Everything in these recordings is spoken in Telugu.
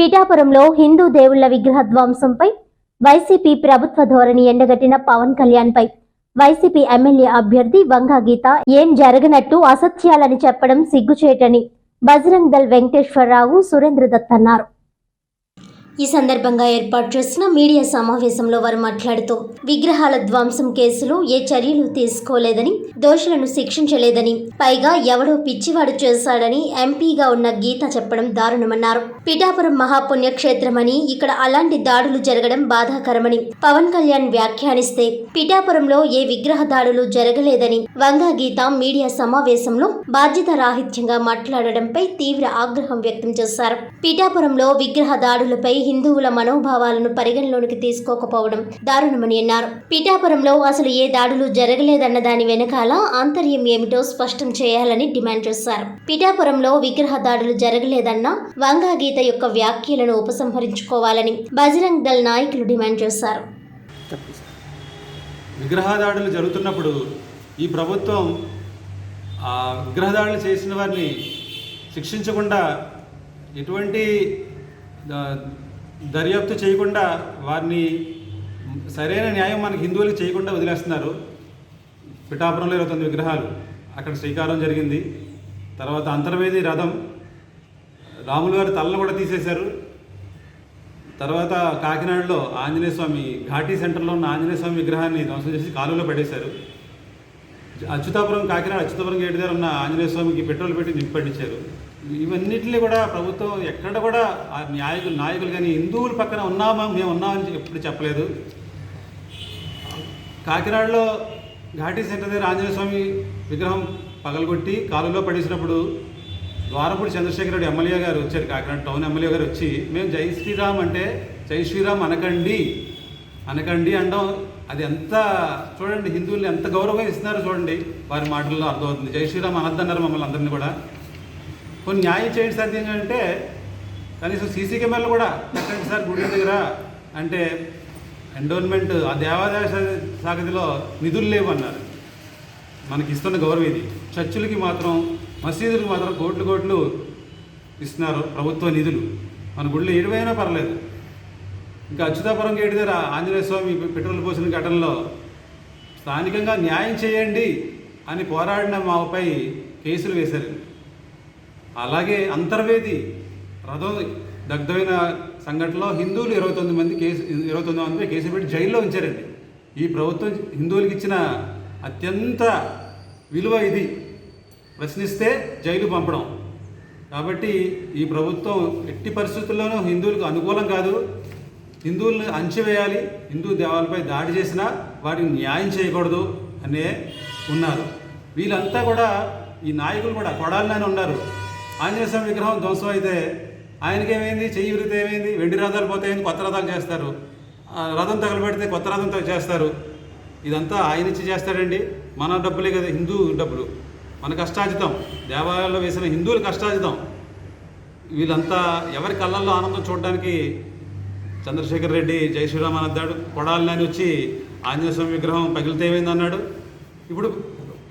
పిఠాపురంలో హిందూ దేవుళ్ళ విగ్రహ ధ్వంసంపై వైసీపీ ప్రభుత్వ ధోరణి ఎండగట్టిన పవన్ కళ్యాణ్ పై వైసీపీ ఎమ్మెల్యే అభ్యర్థి వంగా గీత ఏం జరగనట్టు అసత్యాలని చెప్పడం సిగ్గుచేటని బజరంగ్ దల్ వెంకటేశ్వరరావు సురేంద్ర దత్ అన్నారు. ఈ సందర్భంగా ఏర్పాటు చేసిన మీడియా సమావేశంలో వారు మాట్లాడుతూ విగ్రహాల ధ్వంసం కేసులో ఏ చర్యలు తీసుకోలేదని దోషులను శిక్షించలేదని పైగా ఎవడో పిచ్చివాడు చేశాడని ఎంపీగా ఉన్న గీత చెప్పడం దారుణమన్నారు. పిఠాపురం మహాపుణ్యక్షేత్రమని ఇక్కడ అలాంటి దాడులు జరగడం బాధాకరమని పవన్ కళ్యాణ్ వ్యాఖ్యానిస్తే పిఠాపురంలో ఏ విగ్రహ దాడులు జరగలేదని వంగా గీత మీడియా సమావేశంలో బాధ్యత రాహిత్యంగా మాట్లాడడంపై తీవ్ర ఆగ్రహం వ్యక్తం చేశారు. పిఠాపురంలో విగ్రహ దాడులపై హిందువుల మనోభావాలను పరిగణలోనికి తీసుకోకపోవడం దారుణమని అన్నారు. పిఠాపురంలో అసలు ఏ దాడులు జరగలేదన్న దాని వెనకాల ఆంతర్యం ఏమిటో స్పష్టం చేయాలని డిమాండ్ చేశారు. పిఠాపురంలో విగ్రహ దాడులు జరగలేదన్న వంగా గీత యొక్క వ్యాఖ్యలను ఉపసంహరించుకోవాలని బజరంగ్ దళ్ నాయకులు డిమాండ్ చేశారు. విగ్రహదాడులు జరుగుతున్నప్పుడు ఈ ప్రభుత్వం విగ్రహదాడులు చేసిన వారిని శిక్షించకుండా ఎటువంటి దర్యాప్తు చేయకుండా వారిని సరైన న్యాయం మనకి హిందువులకు చేయకుండా వదిలేస్తున్నారు. పిఠాపురంలో ఇరవై తొమ్మిది విగ్రహాలు. అక్కడ శ్రీకారం జరిగింది. తర్వాత అంతర్వేది రథం. రాములు గారి తలను కూడా తీసేశారు. తర్వాత కాకినాడలో ఆంజనేయ స్వామి ఘాటీ సెంటర్లో ఉన్న ఆంజనేయ స్వామి విగ్రహాన్ని ధ్వంసం చేసి కాలువలో పడేశారు. అచ్యుతాపురం కాకినాడ అచ్యుతాపురం గేట్ దగ్గర ఉన్న ఆంజనేయ స్వామికి పెట్రోల్ పెట్టి నింపట్టించారు ఇవన్నిటిని కూడా ప్రభుత్వం ఎక్కడ కూడా ఆ నాయకులు నాయకులు కానీ హిందువుల పక్కన ఉన్నామా మేము ఉన్నామని ఎప్పుడు చెప్పలేదు. కాకినాడలో ఘాటీ సెంటర్ దగ్గర ఆంజనేయ స్వామి విగ్రహం పగలగొట్టి కాలువలో పడేసినప్పుడు ద్వారపూడి చంద్రశేఖర ఎమ్మెల్యే గారు వచ్చారు. కాకినాడ టౌన్ ఎమ్మెల్యే గారు వచ్చి మేము జై శ్రీరామ్ అంటే జై శ్రీరామ్ అనకండి అనకండి అనడం అది ఎంత చూడండి హిందువులు ఎంత గౌరవం ఇస్తున్నారో చూడండి. వారి మాటల్లో అర్థమవుతుంది. జై శ్రీరామ్ అనద్దన్నారు మమ్మల్ని అందరినీ కూడా. కొన్ని న్యాయం చేయండి సార్ ఏంటంటే అంటే కనీసం సీసీ కెమెరాలు కూడా పెట్టండి సార్ గుడి దగ్గర. అంటే ఎండోన్మెంట్ ఆ దేవాదాయ సాగతిలో నిధులు లేవు అన్నారు మనకి ఇస్తున్న గౌరవం ఇది. చర్చిలకి మాత్రం మసీదులకు మాత్రం కోట్లు కోట్లు ఇస్తున్నారు ప్రభుత్వ నిధులు. మన గుళ్ళు ఏడువైనా పర్లేదు. ఇంకా అచ్యుతాపురం గేటు దగ్గర ఆంజనేయ స్వామి పెట్రోల్ పోసిన ఘటనలో స్థానికంగా న్యాయం చేయండి అని పోరాడిన మాపై కేసులు వేశారు. అలాగే అంతర్వేది రథం దగ్ధమైన సంఘటనలో హిందువులు ఇరవై తొమ్మిది మంది కేసు ఇరవై తొమ్మిది మంది కేసులు పెట్టి జైల్లో ఉంచారండి. ఈ ప్రభుత్వం హిందువులకి ఇచ్చిన అత్యంత విలువ ఇది. ప్రశ్నిస్తే జైలు పంపడం. కాబట్టి ఈ ప్రభుత్వం ఎట్టి పరిస్థితుల్లోనూ హిందువులకు అనుకూలం కాదు. హిందువులను అంచివేయాలి. హిందూ దేవాలపై దాడి చేసినా వాటిని న్యాయం చేయకూడదు అనే ఉన్నారు. వీళ్ళంతా కూడా ఈ నాయకులు కూడా కొడాలని ఉన్నారు. ఆంజనేయ స్వామి విగ్రహం ధ్వంసం అయితే ఆయనకి ఏమైంది చెయ్యి విరిగితే ఏమైంది? వెండి రథాలు పోతే ఏంది కొత్త రథాలు చేస్తారు. రథం తగలబెడితే కొత్త రథంతో చేస్తారు. ఇదంతా ఆయన ఇచ్చి చేస్తాడండి. మన డబ్బులే కదా హిందూ డబ్బులు. మన కష్టాజితం దేవాలయాల్లో వేసిన హిందువుల కష్టాజితం వీళ్ళంతా ఎవరి కళ్ళల్లో ఆనందం చూడడానికి చంద్రశేఖర్ రెడ్డి జై శ్రీరామ్ అని అన్నాడు కొడాలని వచ్చి ఆంజనేయ స్వామి విగ్రహం పగిలితే ఏమైంది అన్నాడు ఇప్పుడు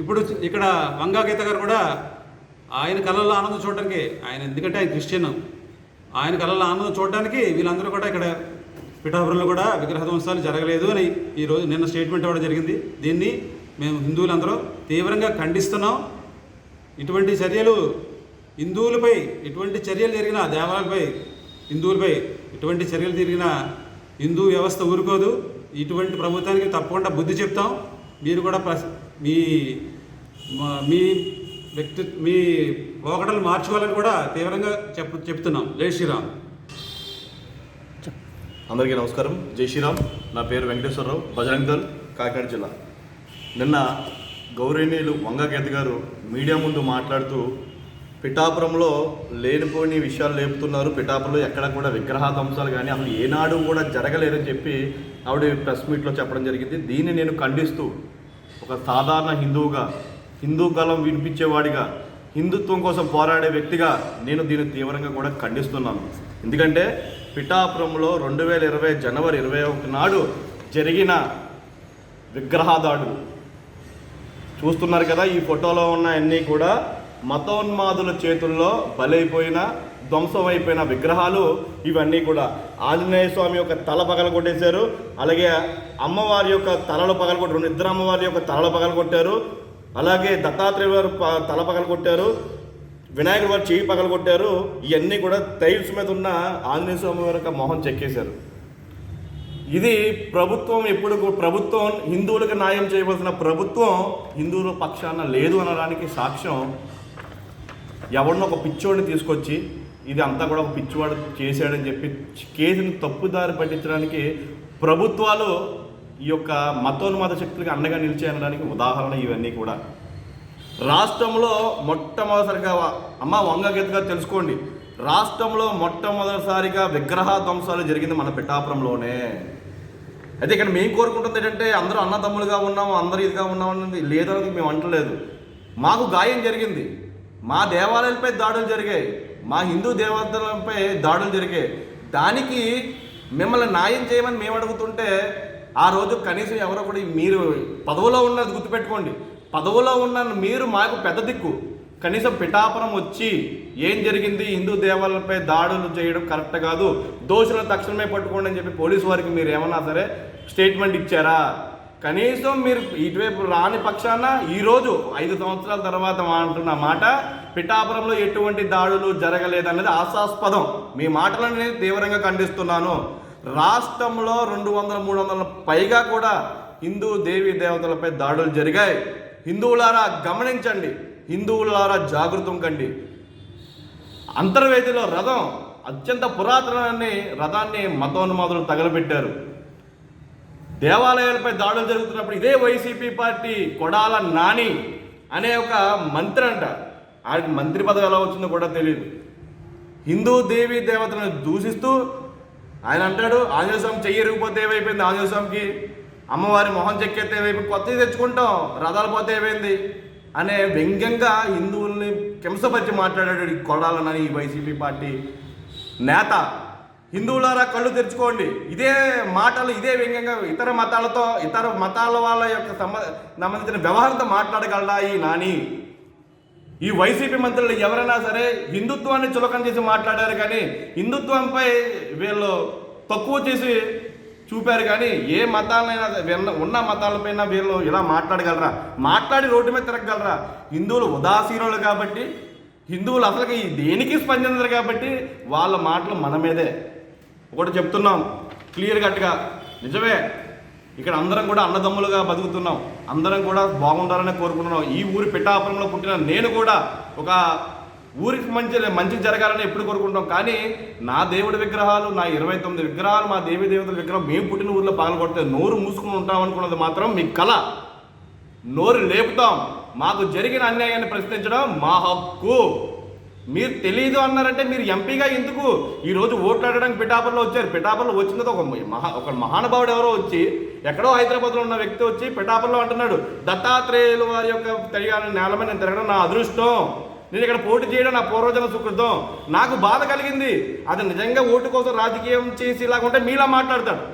ఇప్పుడు ఇక్కడ వంగా గీత గారు కూడా ఆయన కళల్లో ఆనందం చూడడానికి ఆయన ఎందుకంటే ఆయన క్రిస్టియన్. ఆయన కళల్లో ఆనందం చూడడానికి వీళ్ళందరూ కూడా ఇక్కడ పిఠాపురంలో కూడా విగ్రహ ధ్వంసాలు జరగలేదు అని ఈరోజు నిన్న స్టేట్మెంట్ ఇవ్వడం జరిగింది. దీన్ని మేము హిందువులందరూ తీవ్రంగా ఖండిస్తున్నాం. ఇటువంటి చర్యలు హిందువులపై ఎటువంటి చర్యలు జరిగినా దేవాలయాలపై హిందువులపై ఎటువంటి చర్యలు జరిగిన హిందూ వ్యవస్థ ఊరుకోదు. ఇటువంటి ప్రభుత్వానికి తప్పకుండా బుద్ధి చెప్తాం. మీరు కూడా మీ మీ వ్యక్తి మీ పోకడలు మార్చుకోవాలని కూడా తీవ్రంగా చెప్ చెప్తున్నాం. జై శ్రీరామ్. అందరికీ నమస్కారం. జై శ్రీరామ్. నా పేరు వెంకటేశ్వరరావు బజరంగ్ దల్ కాకినాడ జిల్లా. నిన్న గౌరవనీయులు వంగగీత గారు మీడియా ముందు మాట్లాడుతూ పిఠాపురంలో లేనిపోని విషయాలు లేపుతున్నారు. పిఠాపురంలో ఎక్కడ కూడా విగ్రహాధ్వంసాలు కానీ అసలు ఏనాడు కూడా జరగలేదని చెప్పి ఆవిడ ప్రెస్ మీట్లో చెప్పడం జరిగింది. దీన్ని నేను ఖండిస్తూ ఒక సాధారణ హిందువుగా హిందూ గలం వినిపించేవాడిగా హిందుత్వం కోసం పోరాడే వ్యక్తిగా నేను దీన్ని తీవ్రంగా కూడా ఖండిస్తున్నాను. ఎందుకంటే పిఠాపురంలో రెండు వేల ఇరవై జనవరి ఇరవై ఒకటి నాడు జరిగిన విగ్రహదాడు చూస్తున్నారు కదా ఈ ఫోటోలో ఉన్న అన్నీ కూడా మతోన్మాదుల చేతుల్లో బలైపోయిన ధ్వంసమైపోయిన విగ్రహాలు. ఇవన్నీ కూడా ఆంజనేయ స్వామి యొక్క తల పగల కొట్టేశారు. అలాగే అమ్మవారి యొక్క తలలు పగల కొట్టారు ఇద్దరు అమ్మవారి యొక్క తలలు పగల కొట్టారు అలాగే దత్తాత్రేయ వారు ప- తల పగలగొట్టారు వినాయకుడు వారు చేయి పగలగొట్టారు ఇవన్నీ కూడా టైల్స్ మీద ఉన్న ఆంజనేయ స్వామి వారి యొక్క మొహం చెక్కేశారు. ఇది ప్రభుత్వం ఎప్పుడు ప్రభుత్వం హిందువులకు న్యాయం చేయవలసిన ప్రభుత్వం హిందువుల పక్షాన లేదు అనడానికి సాక్ష్యం ఎవరినో ఒక పిచ్చోడిని తీసుకొచ్చి ఇది అంతా కూడా ఒక పిచ్చివాడు చేశాడని చెప్పి కేసుని తప్పుదారి పట్టించడానికి ప్రభుత్వాలు ఈ యొక్క మతోన్మాద శక్తులకు అండగా నిలిచేయడానికి ఉదాహరణ ఇవన్నీ కూడా. రాష్ట్రంలో మొట్టమొదటిసారిగా అమ్మ వంగగీతగా తెలుసుకోండి. రాష్ట్రంలో మొట్టమొదటిసారిగా విగ్రహ ధ్వంసాలు జరిగింది మన పిఠాపురంలోనే. అయితే ఇక్కడ మేము కోరుకుంటుంది ఏంటంటే అందరూ అన్నదమ్ములుగా ఉన్నాము అందరూ ఇదిగా ఉన్నాం అన్నది లేదన్నది మేము అంటలేదు. మాకు గాయం జరిగింది. మా దేవాలయాలపై దాడులు జరిగాయి. మా హిందూ దేవతలపై దాడులు జరిగాయి. దానికి మిమ్మల్ని న్యాయం చేయమని మేము అడుగుతుంటే ఆ రోజు కనీసం ఎవరో కూడా మీరు పదవులో ఉన్నది గుర్తుపెట్టుకోండి. పదవులో ఉన్న మీరు మాకు పెద్ద దిక్కు. కనీసం పిఠాపురం వచ్చి ఏం జరిగింది? హిందూ దేవాలయంపై దాడులు చేయడం కరెక్ట్ కాదు. దోషులను తక్షణమే పట్టుకోండి అని చెప్పి పోలీసు వారికి మీరు ఏమన్నా సరే స్టేట్మెంట్ ఇచ్చారా? కనీసం మీరు ఇటువైపు రాని పక్షాన ఈరోజు ఐదు సంవత్సరాల తర్వాత అంటున్న మాట పిఠాపురంలో ఎటువంటి దాడులు జరగలేదన్నది ఆశాస్పదం. మీ మాటలను నేను తీవ్రంగా ఖండిస్తున్నాను. రాష్ట్రంలో రెండు వందల మూడు వందల పైగా కూడా హిందూ దేవీ దేవతలపై దాడులు జరిగాయి. హిందువులారా గమనించండి. హిందువులారా జాగృతం కండి. అంతర్వేదిలో రథం అత్యంత పురాతనని రథాన్ని మతోన్మాదులు తగలబెట్టారు. దేవాలయాలపై దాడులు జరుగుతున్నప్పుడు ఇదే వైసీపీ పార్టీ కొడాల నాని అనే ఒక మంత్రి అంట. ఆయనకి మంత్రి పదవి ఎలా వచ్చిందో కూడా తెలియదు. హిందూ దేవి దేవతలను దూషిస్తూ ఆయన అంటాడు ఆంజనేయ స్వామి చెయ్యి ఎరిగిపోతే ఏమైపోయింది? ఆంజనేయ స్వామికి అమ్మవారి మొహం చెక్కేస్తే ఏమైపోయింది? కొత్తది తెచ్చుకుంటాం రథాలు పోతే ఏమైంది? అనే వ్యంగ్యంగా హిందువుల్ని కింసపరిచి మాట్లాడాడు ఈ కొడాలనని ఈ వైసీపీ పార్టీ నేత. హిందువులారా కళ్ళు తెరుచుకోండి. ఇదే మాటలు ఇదే వ్యంగ్యంగా ఇతర మతాలతో ఇతర మతాల వాళ్ళ యొక్క సంబంధ సంబంధించిన వ్యవహారంతో మాట్లాడగలడా ఈ నాని? ఈ వైసీపీ మంత్రులు ఎవరైనా సరే హిందుత్వాన్ని చులకం చేసి మాట్లాడారు కానీ హిందుత్వంపై వీళ్ళు తక్కువ చేసి చూపారు కానీ ఏ మతాలైనా వీళ్ళ- ఉన్న మతాలపైన వీళ్ళు ఇలా మాట్లాడగలరా? మాట్లాడి రోడ్డు మీద తిరగగలరా? హిందువులు ఉదాసీనులు కాబట్టి హిందువులు అసలుకి ఈ దేనికి స్పందించరు కాబట్టి వాళ్ళ మాటలు మన మీదే. ఒకటి చెప్తున్నాం క్లియర్ కట్గా. నిజమే. ఇక్కడ అందరం కూడా అన్నదమ్ములుగా బతుకుతున్నాం. అందరం కూడా బాగుండాలని కోరుకుంటున్నాం. ఈ ఊరి పిఠాపురంలో పుట్టిన నేను కూడా ఒక ఊరికి మంచి మంచి జరగాలని ఎప్పుడు కోరుకుంటాం కానీ నా దేవుడి విగ్రహాలు నా ఇరవై తొమ్మిది విగ్రహాలు మా దేవి దేవతల విగ్రహం మేము పుట్టిన ఊర్లో పాల్గొడితే నోరు మూసుకుని ఉంటాం అనుకున్నది మాత్రం మీ కళ. నోరు లేపుతాం. మాకు జరిగిన అన్యాయాన్ని ప్రశ్నించడం మా హక్కు. మీరు తెలియదు అన్నారంటే మీరు ఎంపీగా ఎందుకు ఈరోజు ఓట్లాడడానికి పిఠాపురంలో వచ్చారు? పిఠాపురంలో వచ్చినది ఒక మహా ఒక మహానుభావుడు ఎవరో వచ్చి ఎక్కడో హైదరాబాద్లో ఉన్న వ్యక్తి వచ్చి పిఠాపురంలో అంటున్నాడు దత్తాత్రేయులు వారి యొక్క తెలియాలని నేలమే నేను తిరగడం నా అదృష్టం. నేను ఇక్కడ పోటీ చేయడం నా పూర్వజన సుకృతం. నాకు బాధ కలిగింది. అది నిజంగా ఓటు కోసం రాజకీయం చేసి ఇలాగ ఉంటే మీలా మాట్లాడతాడు.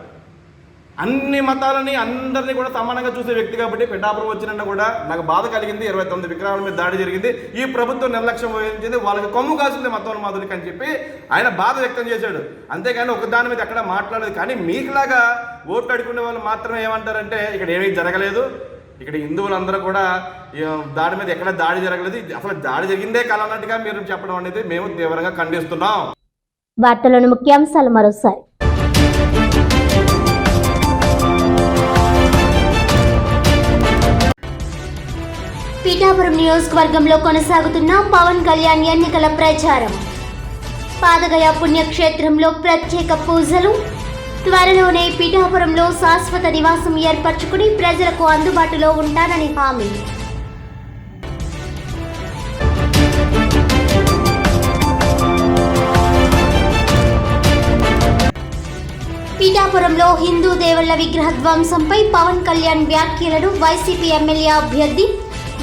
అన్ని మతాలని అందరినీ కూడా సమానంగా చూసే వ్యక్తి కాబట్టి పిఠాపురం వచ్చినట్టు కూడా నాకు బాధ కలిగింది. ఇరవై తొమ్మిది విగ్రహాల మీద దాడి జరిగింది. ఈ ప్రభుత్వం నిర్లక్ష్యం వహించింది. వాళ్ళకి కొమ్ము కాసింది మతోన్మాదులకి అని చెప్పి ఆయన బాధ వ్యక్తం చేశాడు. అంతేగాని ఒక దాని మీద ఎక్కడ మాట్లాడలేదు. కానీ మీకులాగా ఓట్లు అడుకునే వాళ్ళు మాత్రమే ఏమంటారంటే ఇక్కడ ఏమీ జరగలేదు. ఇక్కడ హిందువులందరూ కూడా దాడి మీద ఎక్కడ దాడి జరగలేదు. అసలు దాడి జరిగిందే కలన్నట్టుగా మీరు చెప్పడం అనేది మేము తీవ్రంగా ఖండిస్తున్నాం. వార్తలను ముఖ్యాంశాలు మరోసారి. పీఠాపురం నియోజకవర్గంలో కొనసాగుతున్న పవన్ కళ్యాణ్ ఎన్నికల ప్రచారం. పాదగయ పుణ్యక్షేత్రంలో ప్రత్యేక పూజలు. త్వరలోనే పీఠాపురంలో శాశ్వత నివాసం ఏర్పరచుకుని ప్రజలకు అందుబాటులో ఉంటానని హామీ. పీఠాపురంలో హిందూ దేవుళ్ళ విగ్రహ ధ్వంసంపై పవన్ కళ్యాణ్ వ్యాఖ్యలను వైసీపీ ఎమ్మెల్యే అభ్యర్థి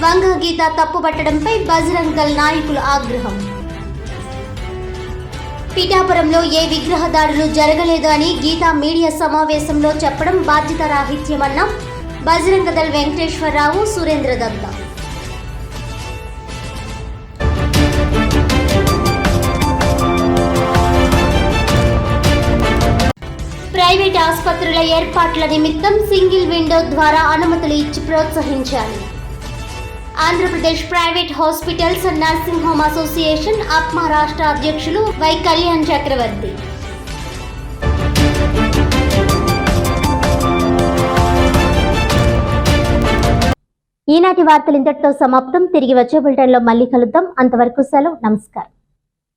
వంగ గీత తప్పుపట్టడంపై బజరంగ్ దళ్ నాయకులు ఆగ్రహం. పీఠాపురంలో ఏ విగ్రహదారులు జరగలేదు అని గీతా మీడియా సమావేశంలో చెప్పడం బాధ్యత రాహిత్యమన్న బజరంగ దళ్ వెంకటేశ్వరరావు సురేంద్ర దత్త. ప్రైవేట్ ఆసుపత్రుల ఏర్పాట్ల నిమిత్తం సింగిల్ విండో ద్వారా అనుమతులు ఇచ్చి ప్రోత్సహించాలి Andhra Pradesh private hospitals and nursing home association అప్మా రాష్ట్ర అధ్యక్షులు వై కళ్యాణ్ చక్రవర్తి. ఈనాటి వార్తలు ఇంతటితో సమాప్తం. తిరిగి వచ్చే బులెటిన్లో మళ్ళీ కలుద్దాం. అంతవరకు సెలవు. నమస్కారం.